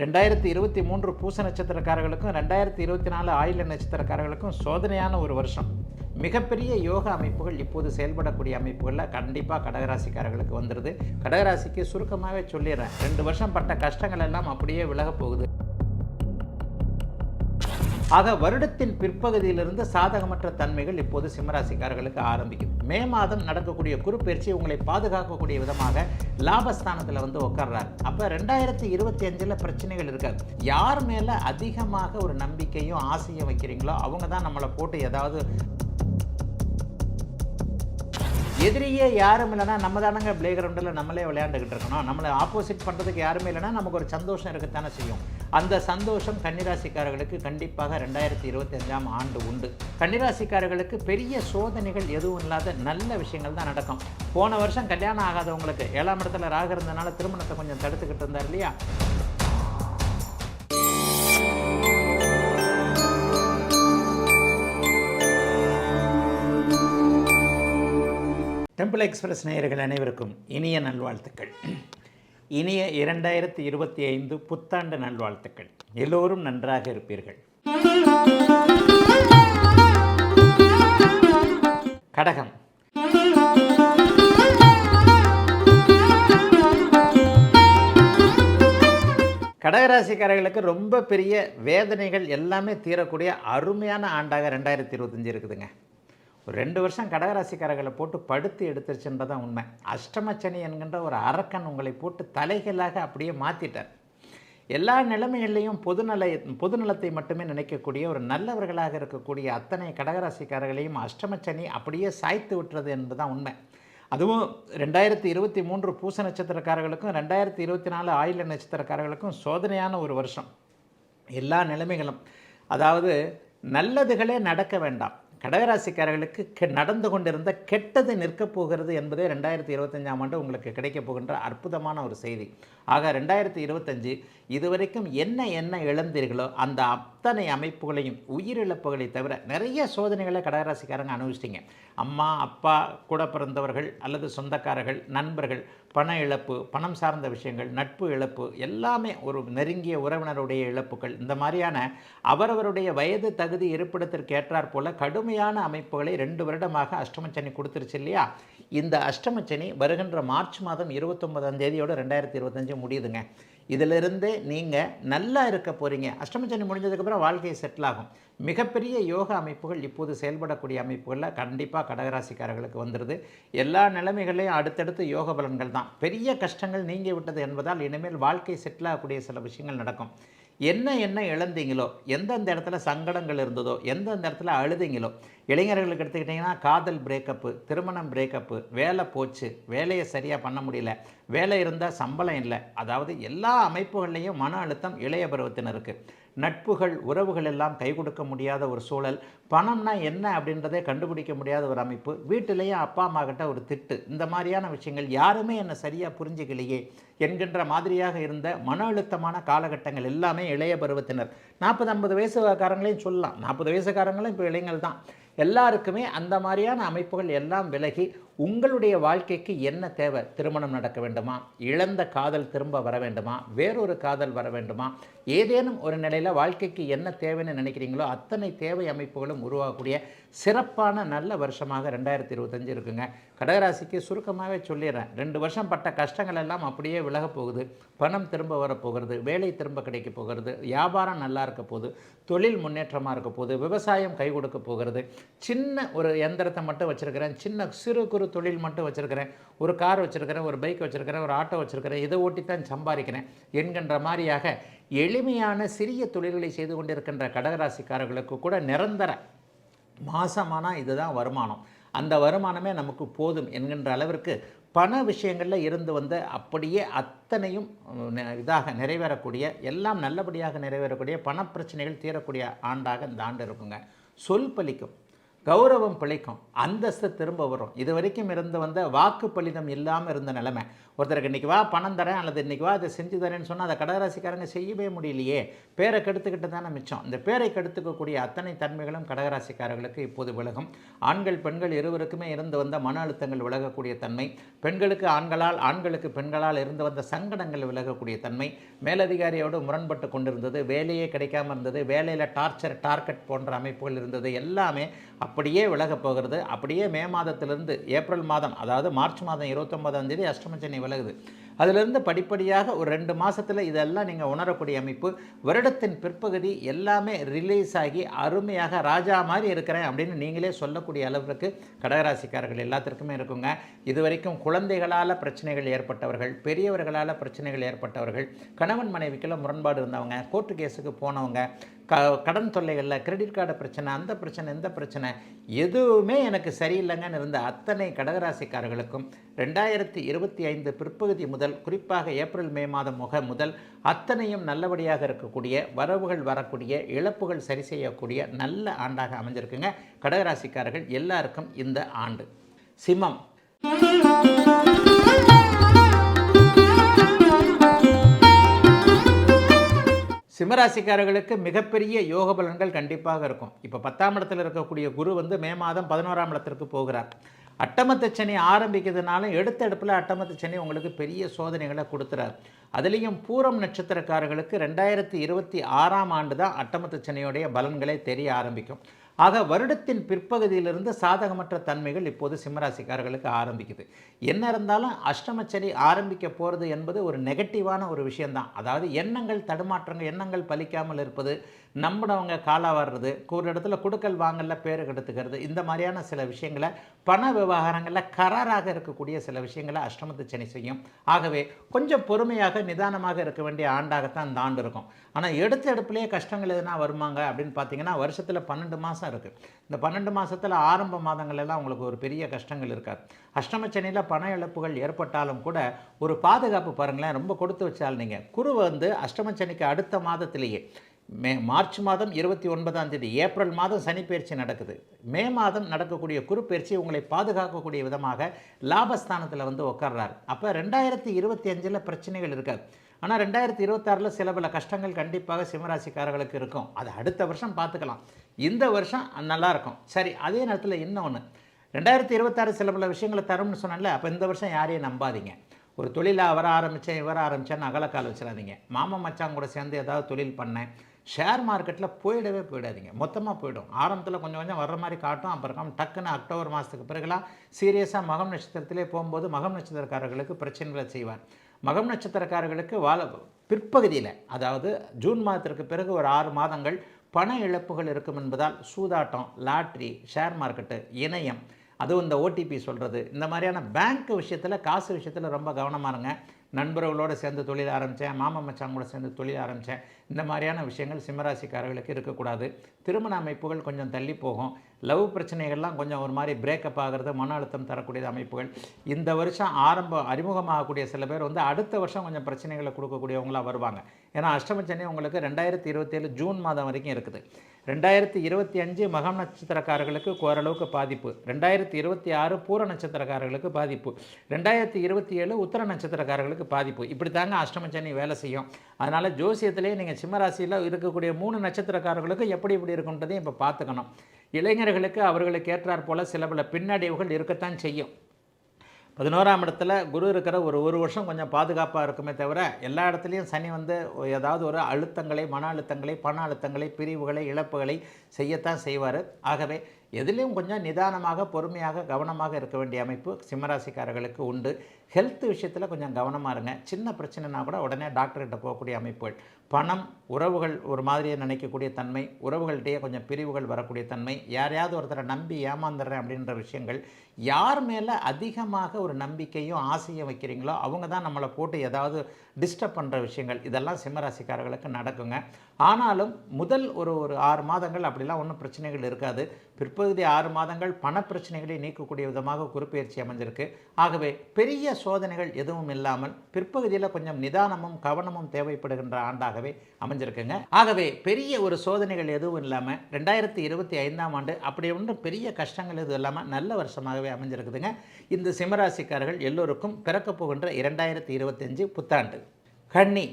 ரெண்டாயிரத்தி இருபத்தி மூன்று பூச நட்சத்திரக்காரர்களுக்கும் ரெண்டாயிரத்தி இருபத்தி நாலு ஆயுள நட்சத்திரக்காரர்களுக்கும் சோதனையான ஒரு வருஷம். மிகப்பெரிய யோகா அமைப்புகள் இப்போது செயல்படக்கூடிய அமைப்புகளில் கண்டிப்பாக கடகராசிக்காரர்களுக்கு வந்துடுது கடகராசிக்கு சுருக்கமாகவே சொல்லிடுறேன். ரெண்டு வருஷம் பட்ட கஷ்டங்கள் எல்லாம் அப்படியே விலகப் போகுது. ஆக வருடத்தின் பிற்பகுதியிலிருந்து சாதகமற்ற தன்மைகள் இப்போது சிம்மராசிக்காரர்களுக்கு ஆரம்பிக்கும் மே மாதம் நடக்கக்கூடிய குறுப்பெயர்ச்சி உங்களை பாதுகாக்கக்கூடிய விதமாக லாபஸ்தானத்தில் வந்து உட்கார்றாரு அப்போ ரெண்டாயிரத்தி இருபத்தி அஞ்சில் பிரச்சனைகள் இருக்காது யார் மேலே அதிகமாக ஒரு நம்பிக்கையும் ஆசையும் வைக்கிறீங்களோ அவங்க தான் நம்மளை போட்டு ஏதாவது எதிரியே யாரும் இல்லைன்னா நம்ம தானங்க பிளே கிரவுண்டில் நம்மளே விளையாண்டுக்கிட்டு இருக்கணும். நம்மளை ஆப்போசிட் பண்ணுறதுக்கு யாருமே இல்லைன்னா நமக்கு ஒரு சந்தோஷம் இருக்கத்தானே செய்யும். அந்த சந்தோஷம் கன்னிராசிக்காரர்களுக்கு கண்டிப்பாக ரெண்டாயிரத்தி இருபத்தஞ்சாம் ஆண்டு உண்டு. கன்னிராசிக்காரர்களுக்கு பெரிய சோதனைகள் எதுவும் இல்லாத நல்ல விஷயங்கள் தான் நடக்கும். போன வருஷம் கல்யாணம் ஆகாதவங்களுக்கு ஏழாம் இடத்துல ராக இருந்தனால திருமணத்தை கொஞ்சம் தடுத்துக்கிட்டு இருந்தார் இல்லையா? டெம்பிள் எக்ஸ்பிரஸ் நேயர்கள் அனைவருக்கும் இனிய நல்வாழ்த்துக்கள். இனிய இரண்டாயிரத்தி இருபத்தி ஐந்து புத்தாண்டு நல்வாழ்த்துக்கள். எல்லோரும் நன்றாக இருப்பீர்கள். கடகம். கடகராசிக்காரர்களுக்கு ரொம்ப பெரிய வேதனைகள் எல்லாமே தீரக்கூடிய அருமையான ஆண்டாக ரெண்டாயிரத்தி இருபத்தஞ்சி இருக்குதுங்க. ஒரு ரெண்டு வருஷம் கடகராசிக்காரர்களை போட்டு படுத்து எடுத்துருச்சுன்றதான் உண்மை. அஷ்டமச்சனி என்கின்ற ஒரு அரக்கன் உங்களை போட்டு தலைகளாக அப்படியே மாற்றிட்டார் எல்லா நிலைமைகள்லையும் பொதுநல பொதுநலத்தை மட்டுமே நினைக்கக்கூடிய ஒரு நல்லவர்களாக இருக்கக்கூடிய அத்தனை கடகராசிக்காரர்களையும் அஷ்டமச்சனி அப்படியே சாய்த்து விட்டுறது என்பதுதான் உண்மை. அதுவும் ரெண்டாயிரத்தி இருபத்தி மூன்று பூச நட்சத்திரக்காரர்களுக்கும் ரெண்டாயிரத்தி இருபத்தி நாலு ஆயுள நட்சத்திரக்காரர்களுக்கும் சோதனையான ஒரு வருஷம். எல்லா நிலைமைகளும். அதாவது நல்லதுகளே நடக்க வேண்டாம். கடகராசிக்காரர்களுக்கு கெ நடந்து கொண்டிருந்த கெட்டது நிற்கப் போகிறது என்பதே ரெண்டாயிரத்தி இருபத்தஞ்சாம் ஆண்டு உங்களுக்கு கிடைக்கப் போகின்ற அற்புதமான ஒரு செய்தி. ஆக ரெண்டாயிரத்தி இருபத்தஞ்சு இதுவரைக்கும் என்ன என்ன இழந்தீர்களோ அந்த அத்தனை அமைப்புகளையும் உயிரிழப்புகளை தவிர நிறைய சோதனைகளை கடகராசிக்காரங்க அனுபவிச்சிட்டிங்க. அம்மா அப்பா கூட பிறந்தவர்கள் அல்லது சொந்தக்காரர்கள் நண்பர்கள் பண இழப்பு பணம் சார்ந்த விஷயங்கள் நட்பு இழப்பு எல்லாமே ஒரு நெருங்கிய உறவினருடைய இழப்புகள். இந்த மாதிரியான அவரவருடைய வயது தகுதி இருப்பிடத்திற்கு ஏற்றாற் போல கடுமையான அமைப்புகளை ரெண்டு வருடமாக அஷ்டமச்சனி கொடுத்துருச்சு இல்லையா? இந்த அஷ்டமச்சனி வருகின்ற மார்ச் மாதம் இருபத்தொன்பதாம் தேதியோடு ரெண்டாயிரத்தி இருபத்தஞ்சு முடியுதுங்க. இதிலிருந்து நீங்கள் நல்லா இருக்க போகிறீங்க அஷ்டமச்சனி முடிஞ்சதுக்கப்புறம் வாழ்க்கையை செட்டில் ஆகும் மிகப்பெரிய யோக அமைப்புகள் இப்போது செயல்படக்கூடிய அமைப்புகளில் கண்டிப்பாக கடகராசிக்காரர்களுக்கு வந்துடுது எல்லா நிலைமைகளையும் அடுத்தடுத்து யோக பலன்கள் தான். பெரிய கஷ்டங்கள் நீங்கி விட்டது என்பதால் இனிமேல் வாழ்க்கை செட்டில் ஆகக்கூடிய சில விஷயங்கள் நடக்கும். என்ன என்ன இழந்தீங்களோ எந்தெந்த இடத்துல சங்கடங்கள் இருந்ததோ எந்தெந்த இடத்துல அழுதீங்களோ இளைஞர்களுக்கு எடுத்துக்கிட்டிங்கன்னா காதல் பிரேக்கப்பு திருமணம் பிரேக்கப்பு வேலை போச்சு வேலையை சரியாக பண்ண முடியல வேலை இருந்தால் சம்பளம் இல்லை. அதாவது எல்லா அமைப்புகள்லேயும் மன அழுத்தம் இளைய பருவத்தினருக்கு. நட்புகள் உறவுகள் எல்லாம் கை கொடுக்க முடியாத ஒரு சூழல். பணம்னா என்ன அப்படின்றதே கண்டுபிடிக்க முடியாத ஒரு அமைப்பு. வீட்டிலேயே அப்பா அம்மா கிட்ட ஒரு திட்டு. இந்த மாதிரியான விஷயங்கள் யாருமே என்னை சரியாக புரிஞ்சுக்கலையே என்கின்ற மாதிரியாக இருந்த மன அழுத்தமான காலகட்டங்கள் எல்லாமே இளைய பருவத்தினர். நாற்பது ஐம்பது வயசுக்காரங்களையும் சொல்லலாம். நாற்பது வயசுக்காரங்களும் இப்போ இளைஞர்கள் தான். எல்லாருக்குமே அந்த மாதிரியான அமைப்புகள் எல்லாம் விலகி உங்களுடைய வாழ்க்கைக்கு என்ன தேவை? திருமணம் நடக்க வேண்டுமா? இழந்த காதல் திரும்ப வர வேண்டுமா? வேறொரு காதல் வர வேண்டுமா? ஏதேனும் ஒரு நிலையில் வாழ்க்கைக்கு என்ன தேவைன்னு நினைக்கிறீங்களோ அத்தனை தேவை அமைப்புகளும் உருவாகக்கூடிய சிறப்பான நல்ல வருஷமாக ரெண்டாயிரத்தி இருபத்தஞ்சு இருக்குங்க. கடகராசிக்கு சுருக்கமாகவே சொல்லிடுறேன். ரெண்டு வருஷம் பட்ட கஷ்டங்கள் எல்லாம் அப்படியே விலகப் போகுது. பணம் திரும்ப வரப்போகிறது வேலை திரும்ப கிடைக்க போகிறது வியாபாரம் நல்லா இருக்க போகுது தொழில் முன்னேற்றமாக இருக்க போகுது விவசாயம் கை கொடுக்க போகிறது. சின்ன ஒரு எந்திரத்தை மட்டும் வச்சுருக்கிறேன். சின்ன சிறு குறு தொழில் மட்டும் வச்சுருக்கிறேன். ஒரு கார் வச்சுருக்கிறேன் ஒரு பைக் வச்சுருக்கிறேன் ஒரு ஆட்டோ வச்சுருக்கிறேன். இதை ஓட்டி தான் சம்பாதிக்கிறேன் என்கின்ற மாதிரியாக எளிமையான சிறிய தொழில்களை செய்து கொண்டிருக்கின்ற கடகராசிக்காரர்களுக்கு கூட நிரந்தர மாதமானால் இதுதான் வருமானம். அந்த வருமானமே நமக்கு போதும் என்கின்ற அளவிற்கு பண விஷயங்களில் இருந்து வந்த அப்படியே அத்தனையும் இதாக நிறைவேறக்கூடிய எல்லாம் நல்லபடியாக நிறைவேறக்கூடிய பணப்பிரச்சனைகள் தீரக்கூடிய ஆண்டாக இந்த ஆண்டு இருக்குங்க. சொல் பலிக்கும். கௌரவம் பிழைக்கும் அந்தஸ்து திரும்ப வரும். இது வரைக்கும் இருந்து வந்த வாக்கு பலிதம் இல்லாமல் இருந்த நிலைமை. ஒருத்தருக்கு இன்றைக்கி வா பணம் தரேன் அல்லது இன்றைக்கி வா அதை செஞ்சு தரேன்னு சொன்னால் அதை கடகராசிக்காரங்க செய்யவே முடியலையே. பேரை கெடுத்துக்கிட்டு தானே மிச்சம். இந்த பேரை கெடுத்துக்கக்கூடிய அத்தனை தன்மைகளும் கடகராசிக்காரர்களுக்கு இப்போது விலகும். ஆண்கள் பெண்கள் இருவருக்குமே இருந்து வந்த மன அழுத்தங்கள் விலகக்கூடிய தன்மை. பெண்களுக்கு ஆண்களால் ஆண்களுக்கு பெண்களால் இருந்து வந்த சங்கடங்கள் விலகக்கூடிய தன்மை. மேலதிகாரியோடு முரண்பட்டு கொண்டிருந்தது வேலையே கிடைக்காம இருந்தது வேலையில் டார்ச்சர் டார்கெட் போன்ற அமைப்புகள் இருந்தது. எல்லாமே அப்படியே விலகப் போகிறது. அப்படியே மே மாதத்திலிருந்து ஏப்ரல் மாதம் அதாவது மார்ச் மாதம் இருபத்தொம்பதாம் தேதி அஷ்டமச்சனி விலகுது. அதிலிருந்து படிப்படியாக ஒரு ரெண்டு மாதத்தில் இதெல்லாம் நீங்கள் உணரக்கூடிய அமைப்பு. வருடத்தின் பிற்பகுதி எல்லாமே ரிலீஸ் ஆகி அருமையாக ராஜா மாதிரி இருக்கிறேன் அப்படின்னு நீங்களே சொல்லக்கூடிய அளவிற்கு கடகராசிக்காரர்கள் எல்லாத்திற்குமே இருக்குங்க. இது வரைக்கும் குழந்தைகளால் பிரச்சனைகள் ஏற்பட்டவர்கள் பெரியவர்களால் பிரச்சனைகள் ஏற்பட்டவர்கள் கணவன் மனைவிக்குள்ள முரண்பாடு இருந்தவங்க கோர்ட்டு கேஸுக்கு போனவங்க க கடன் தொல்லைகளில் கிரெடிட் கார்டு பிரச்சனை அந்த பிரச்சனை இந்த பிரச்சனை எதுவுமே எனக்கு சரியில்லைங்கன்னு இருந்த அத்தனை கடகராசிக்காரர்களுக்கும் ரெண்டாயிரத்தி இருபத்தி ஐந்து பிற்பகுதி முதல் குறிப்பாக ஏப்ரல் மே மாதம் முக முதல் அத்தனையும் நல்லபடியாக இருக்கக்கூடிய வரவுகள் வரக்கூடிய இழப்புகள் சரி செய்யக்கூடிய நல்ல ஆண்டாக அமைஞ்சிருக்குங்க. கடகராசிக்காரர்கள் எல்லாருக்கும் இந்த ஆண்டு. சிம்மம். சிம்மராசிக்காரர்களுக்கு மிகப்பெரிய யோக பலன்கள் கண்டிப்பாக இருக்கும். இப்போ பத்தாம் இடத்துல இருக்கக்கூடிய குரு வந்து மே மாதம் பதினோராம் இடத்திற்கு போகிறார். அட்டமத்து சனி ஆரம்பிக்கிறதுனால எடுத்த எடுப்பில் அட்டமத்து சனி உங்களுக்கு பெரிய சோதனைகளை கொடுத்துறார். அதுலேயும் பூரம் நட்சத்திரக்காரர்களுக்கு ரெண்டாயிரத்தி இருபத்தி ஆறாம் ஆண்டு தான் அட்டமத்து சனியோடைய பலன்களே தெரிய ஆரம்பிக்கும். ஆக வருடத்தின் பிற்பகுதியிலிருந்து சாதகமற்ற தன்மைகள் இப்போது சிம்மராசிக்காரர்களுக்கு ஆரம்பிக்குது. என்ன இருந்தாலும் அஷ்டமச்சரி ஆரம்பிக்க போகிறது என்பது ஒரு நெகட்டிவான ஒரு விஷயந்தான் அதாவது எண்ணங்கள் தடுமாற்றங்கள் எண்ணங்கள் பலிக்காமல் இருப்பது நம்பினவங்க காலாக வர்றது ஒரு இடத்துல கொடுக்கல் வாங்கல பேர் கெடுத்துக்கிறது இந்த மாதிரியான சில விஷயங்களை பண விவகாரங்களில் கராராக இருக்கக்கூடிய சில விஷயங்களை அஷ்டமத்து சனி செய்யும். ஆகவே கொஞ்சம் பொறுமையாக நிதானமாக இருக்க வேண்டிய ஆண்டாகத்தான் இந்த ஆண்டு இருக்கும். ஆனால் எடுத்த எடுப்புலேயே கஷ்டங்கள் எதுனா வருமாங்க அப்படின்னு பார்த்தீங்கன்னா வருஷத்தில் பன்னெண்டு மாதம் இருக்குது இந்த பன்னெண்டு மாதத்தில் ஆரம்ப மாதங்களெல்லாம் உங்களுக்கு ஒரு பெரிய கஷ்டங்கள் இருக்காது. அஷ்டமச்சனியில் பண இழப்புகள் ஏற்பட்டாலும் கூட ஒரு பாதுகாப்பு பாருங்களேன் ரொம்ப கொடுத்து வச்சால் நீங்கள் குரு வந்து அஷ்டமச்சனிக்கு அடுத்த மாதத்திலேயே மே மார்ச் மாதம் இருபத்தி ஒன்பதாம் தேதி ஏப்ரல் மாதம் சனிப்பயிற்சி நடக்குது. மே மாதம் நடக்கக்கூடிய குறுப்பயிற்சி உங்களை பாதுகாக்கக்கூடிய விதமாக லாபஸ்தானத்தில் வந்து உட்கார்றாரு அப்போ ரெண்டாயிரத்தி இருபத்தி அஞ்சில் பிரச்சனைகள் இருக்காது ஆனால் ரெண்டாயிரத்தி இருபத்தாறில் சில பல கஷ்டங்கள் கண்டிப்பாக சிம்மராசிக்காரர்களுக்கு இருக்கும். அது அடுத்த வருஷம் பார்த்துக்கலாம். இந்த வருஷம் நல்லாயிருக்கும் சரி அதே நேரத்தில் இன்னொன்று ரெண்டாயிரத்தி இருபத்தாறு சில பல விஷயங்களை தரும்னு சொன்னால அப்போ இந்த வருஷம் யாரையும் நம்பாதீங்க. ஒரு தொழிலாக வர ஆரம்பித்தேன் இவர ஆரம்பித்தேன்னு அகலக்கால் வச்சிடாதீங்க. மாமன் மச்சான் கூட சேர்ந்து ஏதாவது தொழில் பண்ணேன். ஷேர் மார்க்கெட்டில் போயிடவே போயிடாதீங்க. மொத்தமாக போயிடும். ஆரம்பத்தில் கொஞ்சம் கொஞ்சம் வர்ற மாதிரி காட்டும். அப்புறம் டக்குன்னு அக்டோபர் மாதத்துக்கு பிறகுலாம் சீரியஸாக மகம் நட்சத்திரத்திலே போகும்போது மகம் நட்சத்திரக்காரர்களுக்கு பிரச்சனைகளை செய்வார். மகம் நட்சத்திரக்காரர்களுக்கு வாழ பிற்பகுதியில் அதாவது ஜூன் மாதத்திற்கு பிறகு ஒரு ஆறு மாதங்கள் பண இழப்புகள் இருக்கும் என்பதால் சூதாட்டம் லாட்ரி ஷேர் மார்க்கெட்டு இணையம் அதுவும் இந்த ஓடிபி சொல்கிறது இந்த மாதிரியான பேங்க் விஷயத்தில் காசு விஷயத்தில் ரொம்ப கவனமாக இருங்க. நண்பர்களோடு சேர்ந்து தொழில் ஆரம்பித்தேன் மாமா மச்சான் கூட சேர்ந்து தொழில் ஆரம்பித்தேன். இந்த மாதிரியான விஷயங்கள் சிம்மராசிக்காரர்களுக்கு இருக்கக்கூடாது. திருமண அமைப்புகள் கொஞ்சம் தள்ளி போகும். லவ் பிரச்சனைகள்லாம் கொஞ்சம் ஒரு மாதிரி பிரேக்கப் ஆகிறது மன அழுத்தம் தரக்கூடிய அமைப்புகள். இந்த வருஷம் ஆரம்ப அறிமுகமாகக்கூடிய சில பேர் வந்து அடுத்த வருஷம் கொஞ்சம் பிரச்சனைகளை கொடுக்கக்கூடியவங்களாக வருவாங்க. ஏன்னா அஷ்டமச்சனி உங்களுக்கு ரெண்டாயிரத்தி இருபத்தேழு ஜூன் மாதம் வரைக்கும் இருக்குது. ரெண்டாயிரத்தி இருபத்தி அஞ்சு மகம் நட்சத்திரக்காரர்களுக்கு ஓரளவுக்கு பாதிப்பு. ரெண்டாயிரத்தி இருபத்தி ஆறு பூர நட்சத்திரக்காரர்களுக்கு பாதிப்பு. ரெண்டாயிரத்தி இருபத்தி ஏழு உத்தர நட்சத்திரக்காரர்களுக்கு பாதிப்பு. இப்படி தாங்க அஷ்டமச்சனி வேலை செய்யும். அதனால் ஜோசியத்திலே நீங்கள் சிம்மராசியில் இருக்கக்கூடிய மூணு நட்சத்திரக்காரர்களுக்கு எப்படி இப்படி இருக்குன்றதையும் இப்போ பார்த்துக்கணும். இளைஞர்களுக்கு அவர்களுக்கு ஏற்றாற் போல் சில பல பின்னடைவுகள் இருக்கத்தான் செய்யும். பதினோராம் இடத்துல குரு இருக்கிற ஒரு ஒரு வருஷம் கொஞ்சம் பாதுகாப்பாக இருக்குமே தவிர எல்லா இடத்துலையும் சனி வந்து ஏதாவது ஒரு அழுத்தங்களை மன அழுத்தங்களை பண அழுத்தங்களை பிரிவுகளை இழப்புகளை செய்யத்தான் செய்வார். ஆகவே எதுலேயும் கொஞ்சம் நிதானமாக பொறுமையாக கவனமாக இருக்க வேண்டிய அமைப்பு சிம்மராசிக்காரர்களுக்கு உண்டு. ஹெல்த் விஷயத்தில் கொஞ்சம் கவனமாக இருங்க. சின்ன பிரச்சனைனா கூட உடனே டாக்டர்கிட்ட போகக்கூடிய அமைப்புகள். பணம் உறவுகள் ஒரு மாதிரியே நினைக்கக்கூடிய தன்மை உறவுகள்கிட்டயே கொஞ்சம் பிரிவுகள் வரக்கூடிய தன்மை யாரையாவது ஒருத்தரை நம்பி ஏமாந்துடுறேன் அப்படின்ற விஷயங்கள். யார் மேலே அதிகமாக ஒரு நம்பிக்கையும் ஆசையும் வைக்கிறீங்களோ அவங்க தான் நம்மளை போட்டு ஏதாவது டிஸ்டர்ப் பண்ணுற விஷயங்கள். இதெல்லாம் சிம்மராசிக்காரர்களுக்கு நடக்குங்க. ஆனாலும் முதல் ஒரு ஒரு ஆறு மாதங்கள் அப்படிலாம் ஒன்றும் பிரச்சனைகள் இருக்காது. பிற்ப பிற்பகுதி ஆறு மாதங்கள் பணப்பிரச்சனைகளை நீக்கக்கூடிய விதமாக குறுப்பெயர்ச்சி அமைஞ்சிருக்கு. ஆகவே பெரிய சோதனைகள் எதுவும் இல்லாமல் பிற்பகுதியில் கொஞ்சம் நிதானமும் கவனமும் தேவைப்படுகின்ற ஆண்டாகவே அமைஞ்சிருக்குங்க. ஆகவே பெரிய ஒரு சோதனைகள் எதுவும் இல்லாமல் ரெண்டாயிரத்தி இருபத்தி ஐந்தாம் ஆண்டு அப்படி ஒன்றும் பெரிய கஷ்டங்கள் எதுவும் இல்லாமல் நல்ல வருஷமாகவே அமைஞ்சிருக்குதுங்க. இந்த சிம்மராசிக்காரர்கள் எல்லோருக்கும் பிறக்கப் போகின்ற இரண்டாயிரத்தி இருபத்தஞ்சு புத்தாண்டு. கன்னி.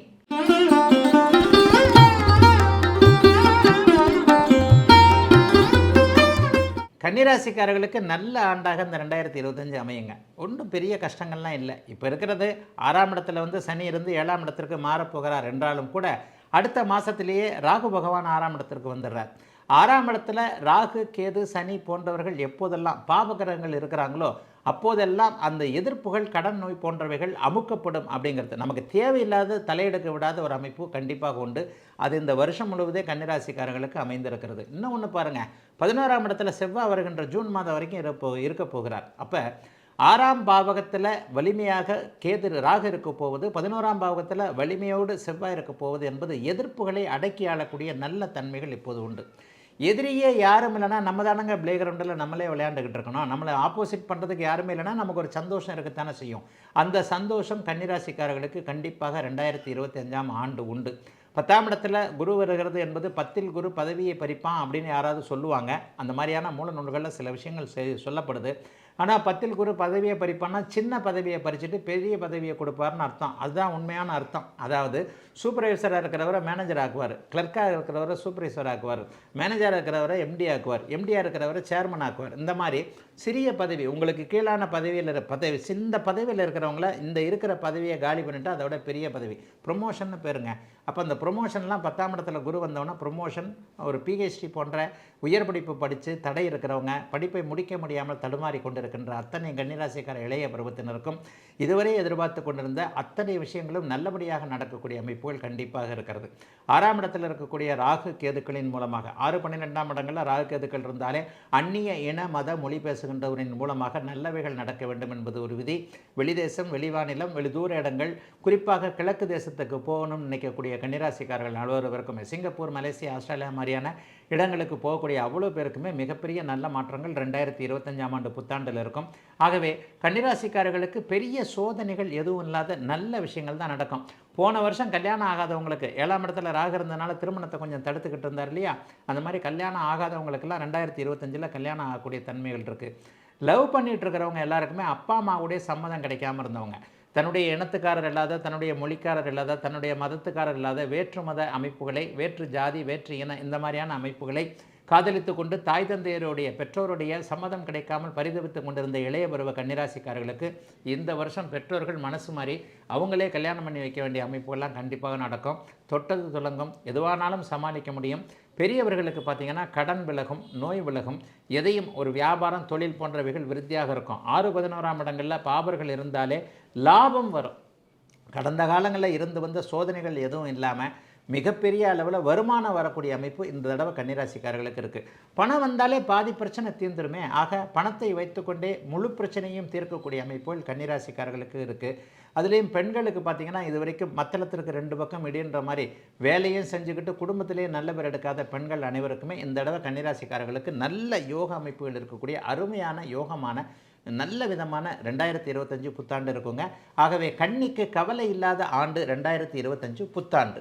கன்னிராசிக்காரர்களுக்கு நல்ல ஆண்டாக இந்த ரெண்டாயிரத்தி இருபத்தஞ்சு அமையுங்க. ஒன்றும் பெரிய கஷ்டங்கள்லாம் இல்லை. இப்போ இருக்கிறது ஆறாம் இடத்துல வந்து சனி இருந்து ஏழாம் இடத்திற்கு மாறப்போகிறார் என்றாலும் கூட அடுத்த மாதத்திலேயே ராகு பகவான் ஆறாம் இடத்திற்கு வந்துடுறார். ஆறாம் இடத்துல ராகு கேது சனி போன்றவர்கள் எப்போதெல்லாம் பாவகிரகங்கள் இருக்கிறாங்களோ அப்போதெல்லாம் அந்த எதிர்ப்புகள் கடன் நோய் போன்றவைகள் அமுக்கப்படும் அப்படிங்கிறது. நமக்கு தேவையில்லாத தலையெடுக்க விடாத ஒரு அமைப்பு கண்டிப்பாக உண்டு. அது இந்த வருஷம் முழுவதே கன்னிராசிக்காரர்களுக்கு அமைந்திருக்கிறது. இன்னும் ஒன்று பாருங்கள் பதினோராம் இடத்துல செவ்வாய் வருகின்ற ஜூன் மாதம் வரைக்கும் இருப்போ இருக்க போகிறார் அப்போ ஆறாம் பாவகத்தில் வலிமையாக கேது ராக இருக்க போவது பதினோராம் பாவகத்தில் வலிமையோடு செவ்வாய் இருக்க போவது என்பது எதிர்ப்புகளை அடக்கி ஆளக்கூடிய நல்ல தன்மைகள் இப்போது உண்டு. எதிரியே யாரும் இல்லைனா நம்ம தானங்க பிளே கிரவுண்டில் நம்மளே விளையாண்டுக்கிட்டு இருக்கணும். நம்மளை ஆப்போசிட் பண்ணுறதுக்கு யாருமே இல்லைனா நமக்கு ஒரு சந்தோஷம் இருக்கத்தானே செய்யும். அந்த சந்தோஷம் கன்னிராசிக்காரர்களுக்கு கண்டிப்பாக ரெண்டாயிரத்தி இருபத்தஞ்சாம் ஆண்டு உண்டு. பத்தாம் இடத்துல குரு வருகிறது என்பது பத்தில் குரு பதவியை பறிப்பான் அப்படின்னு யாராவது சொல்லுவாங்க. அந்த மாதிரியான மூல நூல்களில் சில விஷயங்கள் செ- சொல்லப்படுது. ஆனால் பத்தில் குரு பதவியை பறிப்பான்னா சின்ன பதவியை பறிச்சுட்டு பெரிய பதவியை கொடுப்பாருன்னு அர்த்தம். அதுதான் உண்மையான அர்த்தம். அதாவது சூப்பர்வைசராக இருக்கிறவரை மேனேஜர் ஆக்குவார். கிளர்க்காக இருக்கிறவரை சூப்பர்வைசர் ஆக்குவார். மேனேஜராக இருக்கிறவரை எம்டி ஆக்குவார். எம்டியாக இருக்கிறவரை சேர்மன் ஆக்குவார். இந்த மாதிரி சிறிய பதவி உங்களுக்கு கீழான பதவியில் இருக்கிற பதவி சின்ன பதவியில் இருக்கிறவங்கள இந்த இருக்கிற பதவியை காலி பண்ணிட்டு அதோட பெரிய பதவி. ப்ரொமோஷன் பேருங்க. அப்போ அந்த ப்ரொமோஷன்லாம் பத்தாம் இடத்துல குரு வந்தவொடனே ப்ரொமோஷன் ஒரு பிஹெச்டி போன்ற உயர் படிப்பு படித்து தடை இருக்கிறவங்க படிப்பை முடிக்க முடியாமல் தடுமாறி கொண்டிருக்கின்ற அத்தனை கன்னிராசிக்கார இளைய பருவத்தினருக்கும் இதுவரை எதிர்பார்த்து கொண்டிருந்த அத்தனை விஷயங்களும் நல்லபடியாக நடக்கக்கூடிய அமைப்புகள் கண்டிப்பாக இருக்கிறது. ஆறாம் இடத்தில் இருக்கக்கூடிய ராகு கேதுக்களின் மூலமாக ஆறு பன்னிரெண்டாம் இடங்களில் ராகு கேதுக்கள் இருந்தாலே அந்நிய இன மத மொழி பேசுகின்றவரின் மூலமாக நல்லவைகள் நடக்க வேண்டும் என்பது ஒரு விதி. வெளிதேசம் வெளிவானிலம் வெளிதூர இடங்கள் குறிப்பாக கிழக்கு தேசத்துக்கு போகணும்னு நினைக்கக்கூடிய கன்னிராசிக்காரர்கள் நடுவருவருக்குமே சிங்கப்பூர் மலேசியா ஆஸ்திரேலியா மாதிரியான இடங்களுக்கு போகக்கூடிய அவ்வளோ பேருக்குமே மிகப்பெரிய நல்ல மாற்றங்கள் ரெண்டாயிரத்தி இருபத்தஞ்சாம் ஆண்டு புத்தாண்டில் இருக்கும். ஆகவே கன்னிராசிக்காரர்களுக்கு பெரிய சோதனைகள் எதுவும் இல்லாத நல்ல விஷயங்கள் தான் நடக்கும். போன வருஷம் கல்யாணம் ஆகாதவங்களுக்கு ஏழாம் இடத்துல ராகு இருந்தனால திருமணத்தை கொஞ்சம் தடுத்துக்கிட்டு இருந்தார் இல்லையா? அந்த மாதிரி கல்யாணம் ஆகாதவங்களுக்கெல்லாம் ரெண்டாயிரத்தி இருபத்தஞ்சில் கல்யாணம் ஆகக்கூடிய தன்மைகள் இருக்குது லவ் பண்ணிகிட்டு இருக்கிறவங்க எல்லாருக்குமே அப்பா அம்மாவுடைய சம்மதம் கிடைக்காம இருந்தவங்க தன்னுடைய இனத்துக்காரர் இல்லாத தன்னுடைய மொழிக்காரர் இல்லாத தன்னுடைய மதத்துக்காரர் இல்லாத வேற்று மத அமைப்புகளை வேற்று ஜாதி வேற்று இன இந்த மாதிரியான அமைப்புகளை காதலித்து கொண்டு தாய் தந்தையருடைய பெற்றோருடைய சம்மதம் கிடைக்காமல் பரிதவித்து கொண்டிருந்த இளைய பருவ கன்னிராசிக்காரர்களுக்கு இந்த வருஷம் பெற்றோர்கள் மனசு மாறி அவங்களே கல்யாணம் பண்ணி வைக்க வேண்டிய அமைப்புகள்லாம் கண்டிப்பாக நடக்கும். தொட்டது துலங்கும். எதுவானாலும் சமாளிக்க முடியும். பெரியவர்களுக்கு பார்த்தீங்கன்னா கடன் விலகும் நோய் விலகும். எதையும் ஒரு வியாபாரம் தொழில் போன்றவைகள் விருத்தியாக இருக்கும். ஆறு பதினோராம் இடங்களில் பாபர்கள் இருந்தாலே லாபம் வரும். கடந்த காலங்களில் இருந்து வந்த சோதனைகள் எதுவும் இல்லாமல் மிகப்பெரிய அளவில் வருமானம் வரக்கூடிய அமைப்பு இந்த தடவை கன்னிராசிக்காரர்களுக்கு இருக்குது பணம் வந்தாலே பாதி பிரச்சனை தீர்ந்துருமே. ஆக பணத்தை வைத்துக்கொண்டே முழு பிரச்சனையும் தீர்க்கக்கூடிய அமைப்புகள் கன்னிராசிக்காரர்களுக்கு இருக்குது அதுலேயும் பெண்களுக்கு பார்த்தீங்கன்னா இது வரைக்கும் மத்தளத்திற்கு ரெண்டு பக்கம் இடின்ற மாதிரி வேலையும் செஞ்சுக்கிட்டு குடும்பத்திலேயே நல்ல பேர் எடுக்காத பெண்கள் அனைவருக்குமே இந்த தடவை கன்னிராசிக்காரர்களுக்கு நல்ல யோக அமைப்புகள் இருக்கக்கூடிய அருமையான யோகமான நல்ல விதமான ரெண்டாயிரத்தி இருபத்தஞ்சு புத்தாண்டு இருக்குங்க. ஆகவே கண்ணிக்கு கவலை இல்லாத ஆண்டு ரெண்டாயிரத்தி இருபத்தஞ்சு புத்தாண்டு.